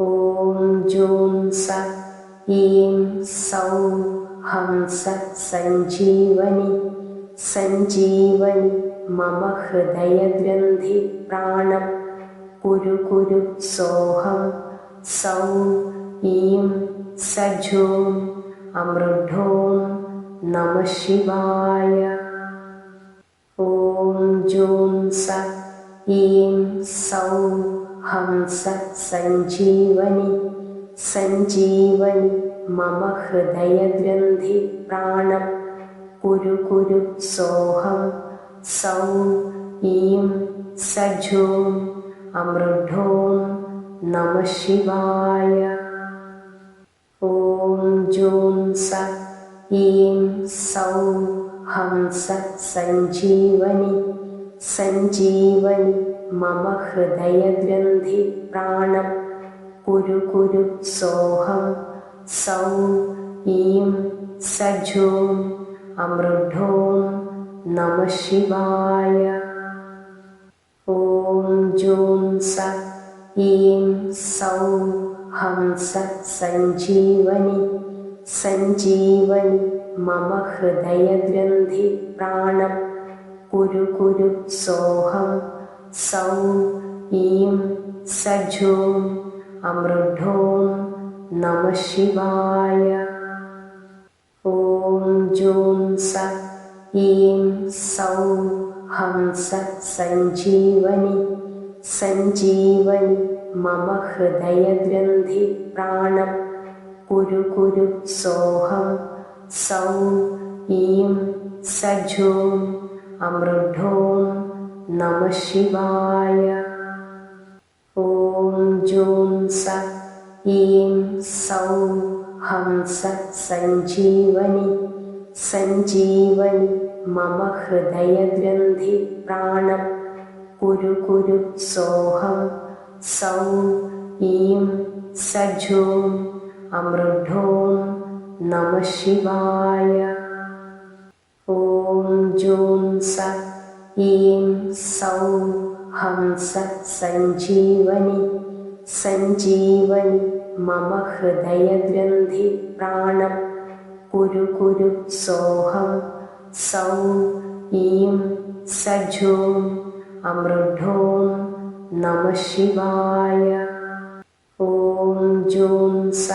ॐ जूं स ईं सौ हंस सञ्जीवनि सञ्जीवनि मम हृदयग्रन्थि प्राणं कुरु कुरु सोऽहं सौ ईं सजोम् अमृढों नमः शिवाय। ॐ जूं स ईं सौ हंस सञ्जीवनि। सञ्जीवनि मम हृदयग्रन्थि प्राणं। कुरु कुरु सोऽहं सौ ईं सजोम् अमृढों नमः शिवाय। ॐ जूं स ईं सौ हंस सञ्जीवनि। सञ्जीवनि मम हृदयग्रन्थि प्राणं कुरु कुरु सोऽहं सौ ईं सजोम् अमृढों नमः शिवाय। ॐ जूं स ईं सौ हंस सञ्जीवनि सञ्जीवनि मम हृदयग्रन्थि प्राणं कुरु कुरु सोऽहं सौ ईं सजोम् अमृढों नमः शिवाय। ॐ जूं स ईं सौ हंस सञ्जीवनि सञ्जीवनि मम हृदयग्रन्थि प्राणं कुरु कुरु सोऽहं सौ ईं सजोम् अमृढों नमः शिवाय। ॐ जूं स ईं सौ हंस सञ्जीवनि। सञ्जीवनि मम हृदयग्रन्थि प्राणं। कुरु कुरु सोऽहं सौ ईं सजोम् अमृढों नमः शिवाय। ॐ जूं स ईं सौ हंस सञ्जीवनि सञ्जीवनि मम हृदयग्रन्थि प्राणं। कुरु कुरु सोऽहं सौ ईं सजोम् अमृढों नमः शिवाय। ॐ जूं स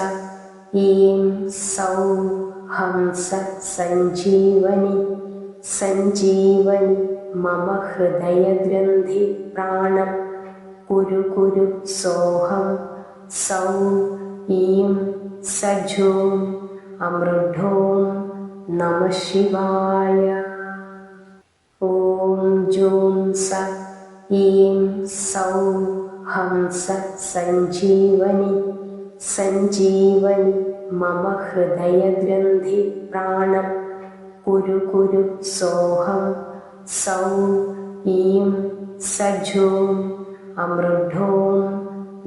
ईं सौ हंस सञ्जीवनि मम हृदयग्रन्थि प्राणं कुरु कुरु सोऽहं सौ ईं सजोम् अमृढों नमः शिवाय। ॐ जूं स ईं सौ हंस सञ्जीवनि सञ्जीवनि मम हृदयग्रन्थि प्राणं कुरु कुरु सोऽहं सौ ईं सजोम् अमृढों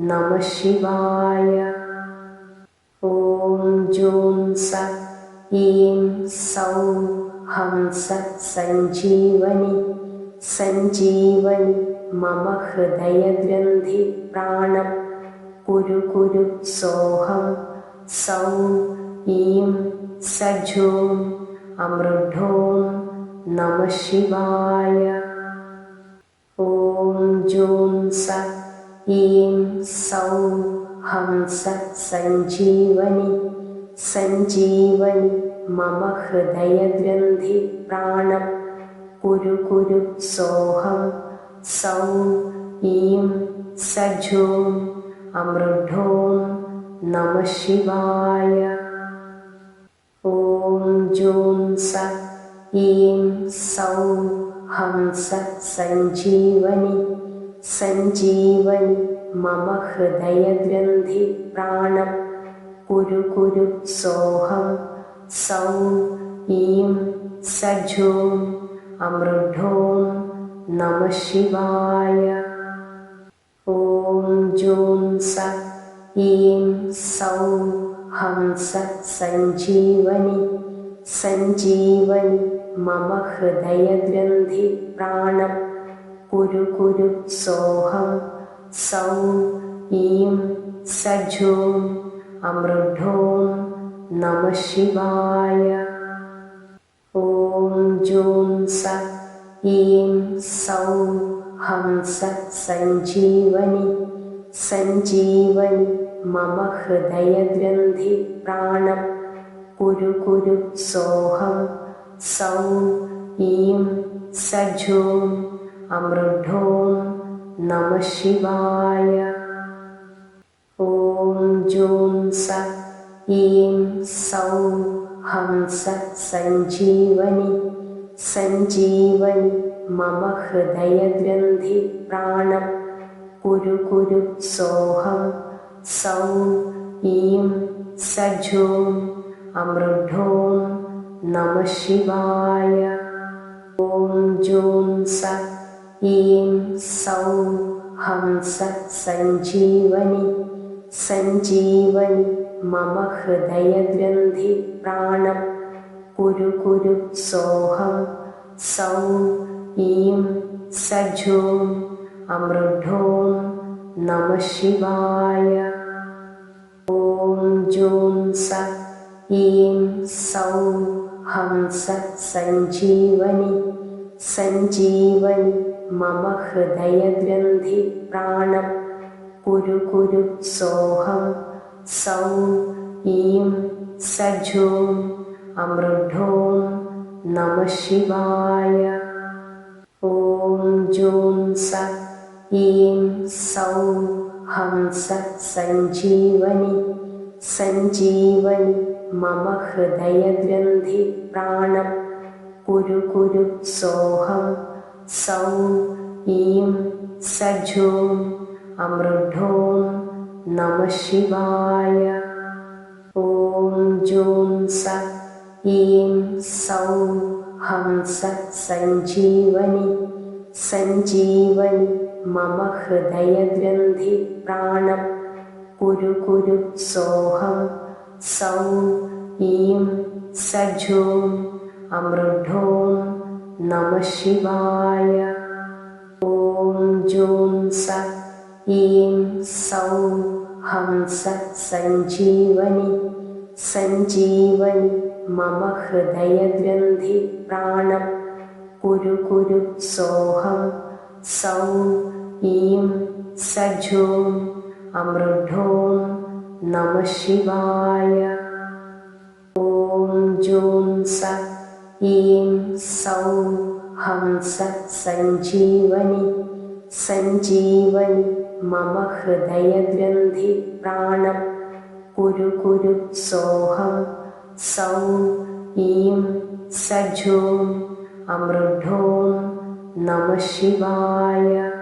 नमः शिवाय। ॐ जूं स ईं सौ हंस सञ्जीवनि सञ्जीवनि मम हृदयग्रन्थि प्राणं। कुरु कुरु सोऽहं सौ ईं सजोम् अमृढों नमः शिवाय। ॐ जूं स ईं सौ हंस सञ्जीवनि सञ्जीवनि मम हृदयग्रन्थि प्राणं कुरु कुरु सोऽहं सौ ईं सजोम् अमृढों नमः शिवाय स ईं सौ हंस सञ्जीवनि सञ्जीवनि मम हृदयग्रन्थि प्राणं। कुरु कुरु सोऽहं सौ ईं सजोम् अमृढों नमः शिवाय। ॐ जूं स ईं सौ हंस सञ्जीवनि सञ्जीवनि मम हृदयग्रन्थि प्राणं कुरु कुरु सोऽहं सौ ईं सझों अमृढों नमः शिवाय ॐ जूं स ईं सौ हंस सञ्जीवनि सञ्जीवनि मम हृदयग्रन्थि प्राणं कुरु कुरु सोऽहं सौ ईं सझों अमृढों नमः शिवाय। ॐ जूं स ईं सौ हंस सञ्जीवनि सञ्जीवनि मम हृदयग्रन्थि प्राणं कुरु कुरु सोऽहं सौ ईं सझों अमृढों नमः शिवाय। ॐ जूं स ईं सौ हंस सञ्जीवनि। सञ्जीवनि मम हृदयग्रन्थि प्राणं। कुरु कुरु सोऽहं सौ ईं सझों अमृढों नमः शिवाय। ॐ जूं स ईं सौ हंस सञ्जीवनि सञ्जीवनि मम हृदयग्रन्थि प्राणं। कुरु कुरु सोऽहं सौ ईं सझों अमृढों नमः शिवाय। ॐ जूं स ईं सौ हंस सञ्जीवनि सञ्जीवनि मम हृदयग्रन्थि प्राणं कुरु कुरु सोऽहं सौ ईं सझों अमृढों नमः शिवाय ॐ जूं स ईं सौ हंस सञ्जीवनि सञ्जीवनि मम हृदयग्रन्थि प्राणं कुरु कुरु सोऽहं सौ ईं सझों अमृढों नमः शिवाय ॐ जूं स ईं सौ हंस सञ्जीवनि सञ्जीवनि मम हृदयग्रन्थि प्राणं कुरु कुरु सोऽहं सौ ईं सझों अमृढों नमः शिवाय। ॐ जूं स ईं सौ हंस सञ्जीवनि सञ्जीवनि मम हृदयग्रन्थि प्राणं। कुरु कुरु सोऽहं सौ ईं सझों अमृढों नमः शिवाय